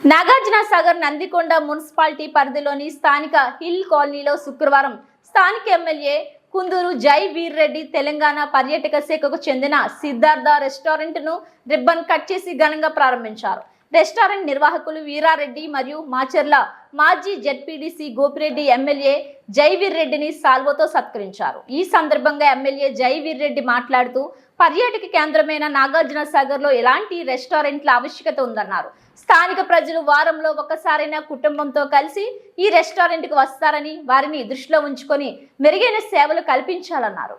Nagarjuna Sagar Nandikonda municipality పరిధిలోని స్థానిక hill కాలనీలో శుక్రవారం స్థానిక ఎమ్మెల్యే కుందూరు జై వీర్రెడ్డి తెలంగాణ పర్యాటక శాఖకు చెందిన సిద్ధార్థ రెస్టారెంట్ను రిబ్బన్ కట్ చేసి ఘనంగా ప్రారంభించారు. రెస్టారెంట్ నిర్వాహకులు వీరారెడ్డి మరియు మాచర్ల మాజీ జెడ్పీడీసీ గోపిరెడ్డి ఎమ్మెల్యే జైవీర్ రెడ్డిని సాల్వతో సత్కరించారు. ఈ సందర్భంగా ఎమ్మెల్యే జైవీర్ రెడ్డి మాట్లాడుతూ పర్యాటక కేంద్రమైన నాగార్జున సాగర్లో ఎలాంటి రెస్టారెంట్ల ఆవశ్యకత ఉందన్నారు. స్థానిక ప్రజలు వారంలో ఒకసారైనా కుటుంబంతో కలిసి ఈ రెస్టారెంట్కు వస్తారని వారిని దృష్టిలో ఉంచుకొని మెరుగైన సేవలు కల్పించాలన్నారు.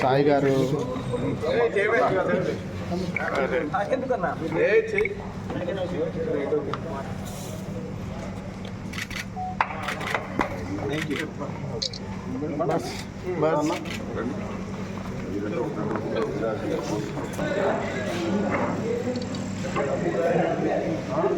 సాయి గారు. బస్. బస్.